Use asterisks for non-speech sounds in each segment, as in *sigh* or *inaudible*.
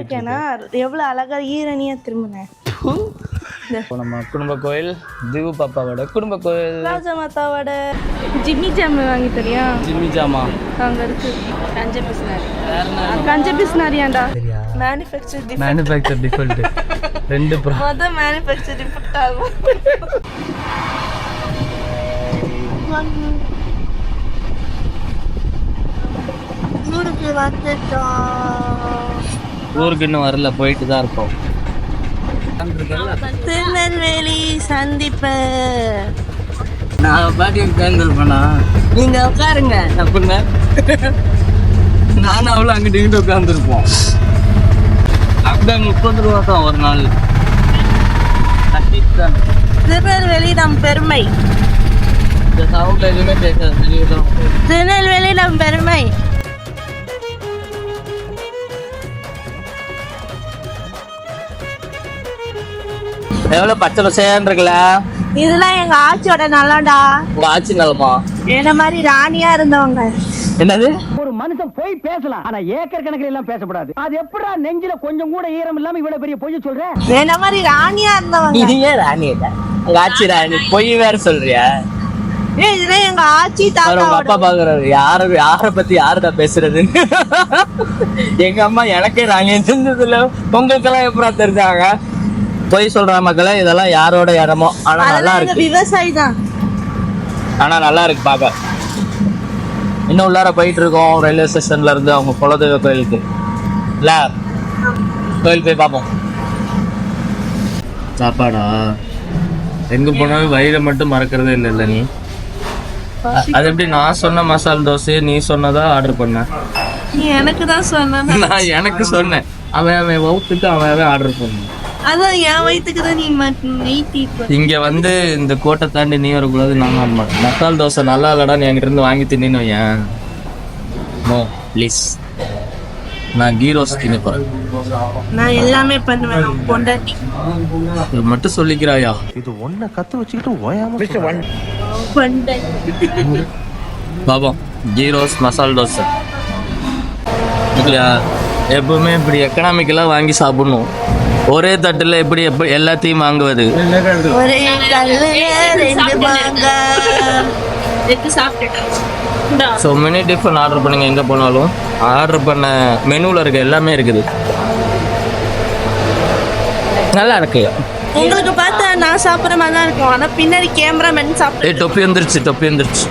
இருக்கேனா எவ்வளவு அழகா ஈரணியா திரும்பினேன் இப்போ நம்ம குடும்ப கோயில் திவு பாப்பாவோட குடும்ப கோயில். ராஜா மாதாவோட ஜிம்மி ஜாம் வாங்கி தெரியா? ஜிம்மி ஜாமா. அங்க இருக்கு. கஞ்ச பிஸ்னாரி கஞ்ச பிஸ்னாரியாண்டா மேனுஃபேக்சர் டிஃபெக்ட் மேனுஃபேக்சர் டிஃபால்ட் ரெண்டு ப்ரா மொதல் மேனுஃபேக்சர் டிஃபெக்ட் ஆகும். ஊருக்கு வந்துட்டோம். ஊருக்கு இன்னும் வரல போயிட்டு தான் இருக்கோம். திருநெல்வேலி சந்திப்பு. நான் பாட்டி உட்காந்துருப்பேனா நீங்க உட்காருங்க. அப்படின்னா நானும் அவ்வளோ அங்கிட்டு இங்கிட்டு உட்காந்துருப்போம் அங்கே முப்பது ரூபா தான் ஒரு நாள். திருநெல்வேலி நம் பெருமை. இந்த சவுண்ட் எதுவுமே கேட்காது. திருநெல்வேலி நம் பெருமை. எவ்வளோ பச்சை பசையான் இருக்குல்ல? இதெல்லாம் எங்க ஆட்சியோட நல்லாண்டா. உங்க ஆட்சி நலமா? என்ன மாதிரி ராணியா இருந்தவங்க. என்னது? ஒரு மனுஷன் போய் பேசலாம் ஆனா ஏக்கர் கணக்கில் எல்லாம் பேசக்கூடாது அது எப்படா நெஞ்சில கொஞ்சம் கூட ஈரம் இல்லாம இவ்வளவு பெரிய பொய்ய சொல்ற? என்ன மாதிரி ராணியா இருந்தவங்க? நீ ஏன் ராணி இல்ல உங்க ஆட்சி ராணி பொய் வேற சொல்றியா? இதெல்லாம் எங்க ஆட்சி உங்க அப்பா தாத்தா பாக்குறாரு யார யார பத்தி யாருடா பேசுறது? எங்க அம்மா எனக்கே ராணி தெரிஞ்சதுல உங்களுக்கெல்லாம் எப்படா தெரிஞ்சாங்க? பொய் சொல்ற மக்களே இதெல்லாம் யாரோட இடமோ? ஆனா நல்லா இருக்கு. விவசாயி தான் ஆனா நல்லா இருக்கு பாக்க இன்னும் உள்ளார போயிட்டு இருக்கோம். ரயில்வே ஸ்டேஷன்ல இருந்து அவங்க குலதெய்வ கோயிலுக்கு. இல்ல? கோயில் போய் பார்ப்போம் சாப்பாடா? எங்க போனாலும் வயிறை மட்டும் மறக்கிறதே இல்லை இல்ல நீ? அது எப்படி நான் சொன்ன மசால் தோசையை நீ சொன்னதா ஆர்டர் பண்ண? நீ எனக்கு தான் சொன்ன நான் எனக்கு சொன்னேன். அவன் அவன் வவுத்துக்கு அவன் அவன் ஆர்டர் பண்ணான். அதான் என் வயிற்றுக்கு தான் நீ இங்க வந்து இந்த கோட்டை தாண்டி நீ வரக்கூடாது நான் மசால் தோசை நல்லா இல்லடா நீ என்கிட்ட இருந்து வாங்கி தின்னு ஏன் நோ ப்ளீஸ். நான் கீ ரோஸ் தின்னு போறேன். நான் எல்லாமே பண்ணுவேன் பொண்டாட்டி. இது மட்டும் சொல்லிக்கிறாயா? பொண்டாட்டி. பாபம் கீ ரோஸ் மசால் தோசை. இல்லையா எப்பவுமே இப்படி எக்கனாமிக்கலாக வாங்கி சாப்பிடணும். ஒரே தட்டில் எப்படி எப்படி எல்லாத்தையும் வாங்குவது? ஸோ மெனி டிஃபன் ஆர்டர் பண்ணுங்க எங்கே போனாலும். ஆர்டர் பண்ண மெனுவில் இருக்க எல்லாமே இருக்குது. நல்லா இருக்கு. உங்களுக்கு பார்த்தா நான் சாப்பிட்ற மாதிரி தான் இருக்கும். ஆனா பின்னாடி கேமராமேன் சாப்பிட்டு ஏய் தொப்பி வந்துருச்சு தொப்பி வந்துருச்சு.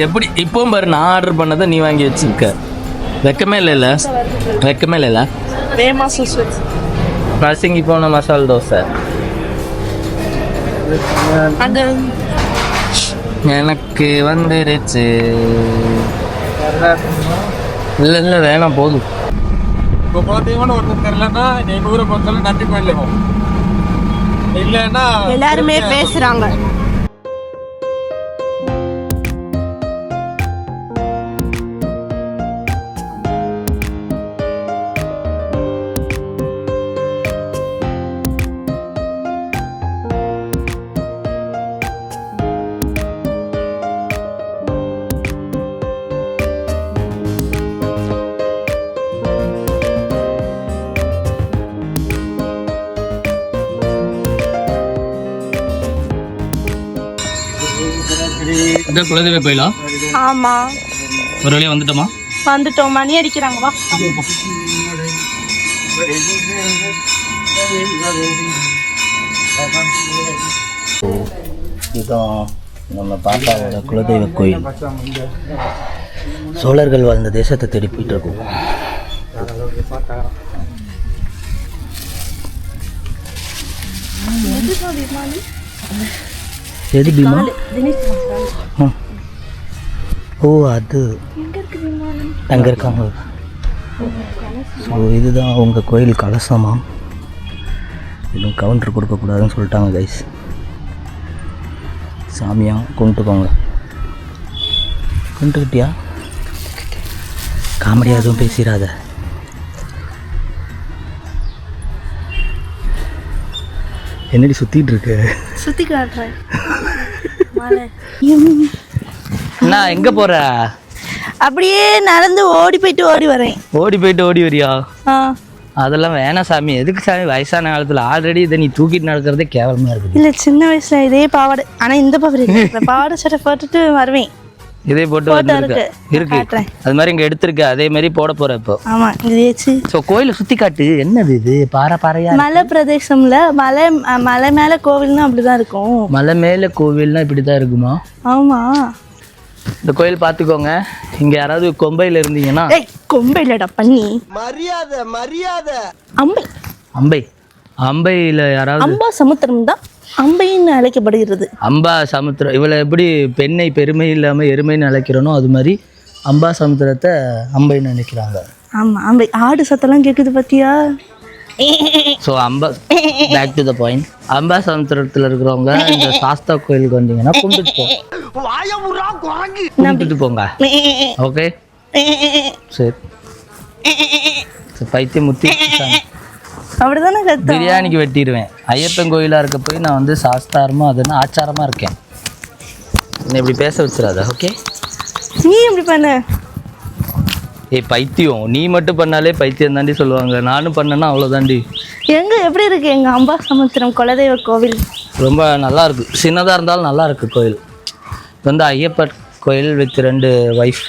எப்படி? இப்பவும் பாரு நான் ஆர்டர் பண்ணதை நீ வாங்கி வச்சிருக்க. வெக்கமே இல்லைல்ல? வெக்கமே இல்லைல்ல? நரசிங்கி போன மசால் தோசை. எனக்கு வந்துருச்சு. இல்லை இல்லை வேணாம் போதும். இப்போ குலதெய்வம்னு ஒருத்தர் தெரியலன்னா எங்க ஊரை பொறுத்தவரை நன்றி கோயில் இல்லைன்னா எல்லாருமே பேசுறாங்க. இதான் குலதெய்வ கோயிலா? ஆமா. ஒரு வழியாக வந்துட்டோமா? வந்துட்டோம். மணி அடிக்கிறாங்க. வா. இதுதான் நம்ம பாப்பாவோட குலதெய்வ கோயில். சோழர்கள் வாழ்ந்த தேசத்தை தேடி போயிட்டு இருக்கோம். எது பீமா. ஓ அது. அங்கே இருக்காங்க. ஸோ இதுதான் உங்கள் கோயில் கலசமா? எதுவும் கவுண்டர் கொடுக்கக்கூடாதுன்னு சொல்லிட்டாங்க கைஸ் சாமியா கும்பிட்டுக்கோங்க. கும்பிட்டுக்கிட்டியா? காமெடியாக எதுவும் பேசிடாத. என்னடி சுற்றிட்டு இருக்கு? சுத்தி காட்டுறேன் என்ன எங்க போற? அப்படியே நடந்து ஓடி போயிட்டு ஓடி வரேன். ஓடி போயிட்டு ஓடி வரியா? ஆ. அதெல்லாம் வேணாம் சாமி. எதுக்கு சாமி? வயசான காலத்துல ஆல்ரெடி இதை நீ தூக்கிட்டு நடக்கிறதே கேவலமா இருக்குது. இல்ல சின்ன வயசுல இதே பாவாடை. ஆனா இந்த பாவாடை. *laughs* பாவாடை சட்டை போட்டுட்டு வருவேன். இதே போட்டு வந்துருக்க. இருக்கு. அது மாதிரி இங்க எடுத்திருக்க. அதே மாதிரி போட போற இப்போ. ஆமா ஸோ கோயிலை சுத்தி காட்டு. என்னது இது? பாறை பாறையா மலை பிரதேசம்ல மலை மலை மேல கோவில்னா அப்படிதான் இருக்கும். மலை மேல கோவில்னா இப்படிதான் இருக்குமா? ஆமா. இந்த கோயில் பார்த்துக்கோங்க. இங்க யாராவது கொம்பையில இருந்தீங்கன்னா. ஏய் கொம்பை இல்லடா பண்ணி. மரியாதை மரியாதை. அம்பை. அம்பை. அம்பையில யாராவது அம்பா சமுத்திரம் தான். அம்பைன்னு அழைக்கப்படுகிறது. அம்பா சமுத்திரம் இவளை எப்படி பெண்ணை பெருமை இல்லாம எருமைன்னு அழைக்கிறனோ அது மாதிரி அம்பா சமுத்திரத்தை அம்பைன்னு நினைக்கிறாங்க. ஆமா அம்பை ஆடு சத்தம்லாம் கேக்குது பாத்தியா? So Amba back to the point Amba சமுத்திரத்தில் இருக்கிறவங்க இந்த சாஸ்தா கோயிலுக்கு வந்தீங்கன்னா கும்பிட்டு போ. கும்பிட்டுட்டு போங்க. ஓகே சரி, பைத்தியம் முத்தி அப்படிதானே கத்து? பிரியாணிக்கு வெட்டிடுவேன். ஐயப்பன் கோயிலாக இருக்க போய் நான் வந்து சாஸ்தாரமாக அதுன்னு ஆச்சாரமாக இருக்கேன். என்னை இப்படி பேச வச்சிடாத ஓகே நீ எப்படி பண்ண? ஏய் பைத்தியம். நீ மட்டும் பண்ணாலே பைத்தியம் தாண்டி சொல்லுவாங்க. நானும் பண்ணேன்னா அவ்வளோதாண்டி எங்க எப்படி இருக்கு எங்க அம்பா சமுத்திரம் குலதெய்வ கோவில்? ரொம்ப நல்லா இருக்கு. சின்னதாக இருந்தாலும் நல்லா இருக்கு கோயில். இது வந்து ஐயப்பன் கோயில் வித் ரெண்டு ஒய்ஃப்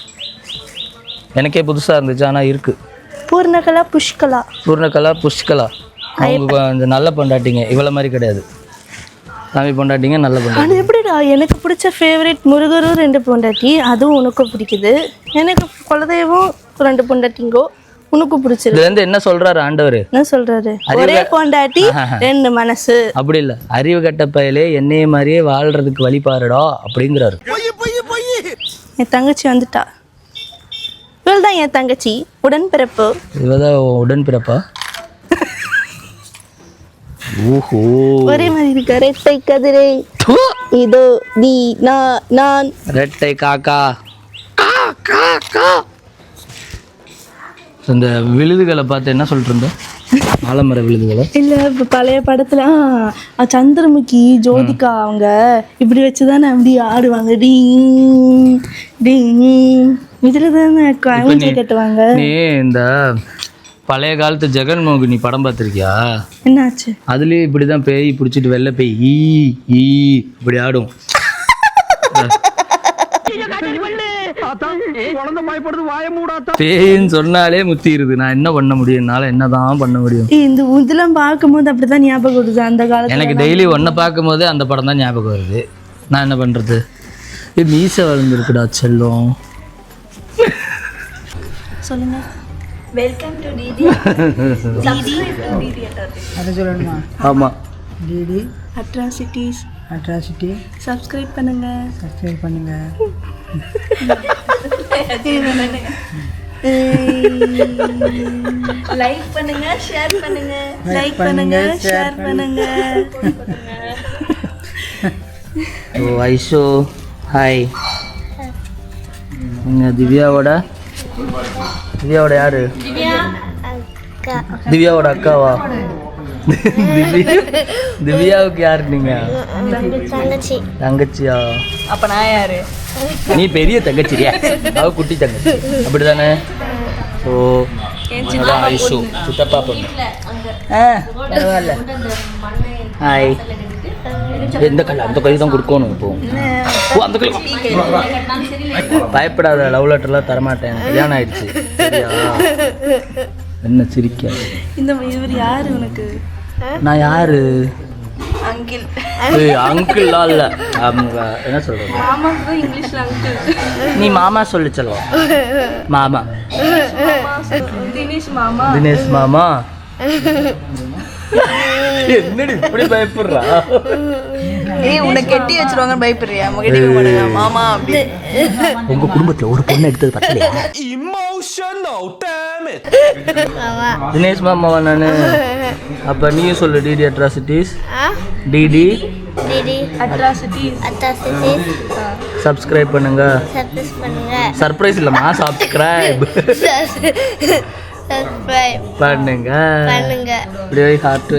எனக்கே புதுசாக இருந்துச்சு ஆனால் இருக்குது பூர்ணகலா புஷ்கலா. பூர்ணகலா புஷ்கலா. அவங்க கொஞ்சம் நல்ல பொண்டாட்டிங்க. இவ்வளோ மாதிரி கிடையாது. சாமி பொண்டாட்டிங்க நல்ல பொண்டாட்டி அது எப்படிடா? எனக்கு பிடிச்ச ஃபேவரட் முருகரும் ரெண்டு பொண்டாட்டி. அதுவும் உனக்கும் பிடிக்குது. எனக்கு குலதெய்வம் ரெண்டு பொண்டாட்டிங்கோ உனக்கும் பிடிச்சிருக்கு. இதுலேருந்து என்ன சொல்கிறாரு ஆண்டவர்? என்ன சொல்றாரு? ஒரே பொண்டாட்டி ரெண்டு மனசு. அப்படி இல்லை. அறிவு கட்ட பயலே என்னைய மாதிரியே வாழ்றதுக்கு வழி பாருடா அப்படிங்கிறாரு. என் தங்கச்சி வந்துட்டா. இவள் தான் என் தங்கச்சி. உடன்பிறப்பு. இவதான் உடன் பிறப்பா ஓஹோ. ஒரே மாதிரி இருக்க? ரெட்டை கதிரை. இதோ நீ நான் நான். ரெட்டை காக்கா. இந்த விழுதுகளை பார்த்து என்ன சொல்லிட்டு இருந்த? ஆலமர விழுதுகளை. இல்ல இப்ப பழைய படத்துல ஆ, சந்திரமுகி ஜோதிகா அவங்க இப்படி வச்சுதானே அப்படி ஆடுவாங்க. டீங் டீங். இதுல தானே கவிதை கட்டுவாங்க. நீ இந்த பழைய காலத்து ஜெகன்மோகினி படம் பார்த்துருக்கியா? என்னாச்சு? அதுலேயே இப்படி தான் பேய் பிடிச்சிட்டு வெளில பேய் ஈ ஈ இப்படி ஆடும். பேயின்னு சொன்னாலே முத்திடுது நான் என்ன பண்ண முடியும்? என்னால் என்ன தான் பண்ண முடியும்? இந்த இதெல்லாம் பார்க்கும்போது அப்படிதான் ஞாபகம் வருது. அந்த காலத்துல எனக்கு டெய்லி ஒன்றை பார்க்கும்போது அந்த படம் தான் ஞாபகம் வருது. நான் என்ன பண்ணுறது இது மீசை வளர்ந்துருக்குடா செல்லம். சொல்லுங்க. வெல்கம் டு டிடி ஆமாம் டிடி அட்ராசிட்டிஸ் அட்ராசிட்டி சப்ஸ்கிரைப் பண்ணுங்க. சப்ஸ்கிரைப் பண்ணுங்க. *laughs* லைக் பண்ணுங்க ஷேர் பண்ணுங்க. லைக் பண்ணுங்க ஷேர் பண்ணுங்க. ஓ ஐஷோ. ஹாய் நீங்கள் திவ்யாவோட திவ்யாவோட யாரு? திவ்யாவோட அக்காவா? திவ்யா. திவ்யாவுக்கு யாரு நீங்க? தங்கச்சியா? அப்ப நான் யாரு? நீ பெரிய தங்கச்சியா அவ குட்டி தங்கச்சி. அப்படிதானே? ஸோ அதான் ஐஷு சித்தப்பா பொண்ணு. ஆ பரவாயில்ல. ஹாய் எந்த கல்? அந்த கை தான் கொடுக்கணும் இப்போ. அந்த கை பயப்படாத லவ் லெட்டர்லாம் தரமாட்டேன். கல்யாணம் ஆயிடுச்சு. என்ன சிரிக்க? இந்த இவர் யாரு உனக்கு? நான் யாரு? அங்கிள். அங்கிள்லாம் இல்லை. அவங்க என்ன சொல்றது? நீ மாமா சொல்லி செல்வம் மாமா. தினேஷ் மாமா. தினேஷ் மாமா? *laughs* என்னடி இப்படி பயப்படுறா? ஏய் உன்னை கெட்டி வச்சிருவாங்க பயப்படுறியா? போடுங்க மாமா அப்படி. உங்க குடும்பத்துல ஒரு பொண்ணு எடுத்தது பத்தலையா தினேஷ் மாமாவா நானு? அப்ப நீயும் சொல்லு DD atrocities DD atrocities atrocities subscribe பண்ணுங்க. சப்ஸ்கிரைப் பண்ணுங்க. சர்ப்ரைஸ் இல்லம்மா சப்ஸ்கிரைப் சப்ஸ்கிரைப் பண்ணுங்க. பண்ணுங்க. இப்படி ஹார்ட்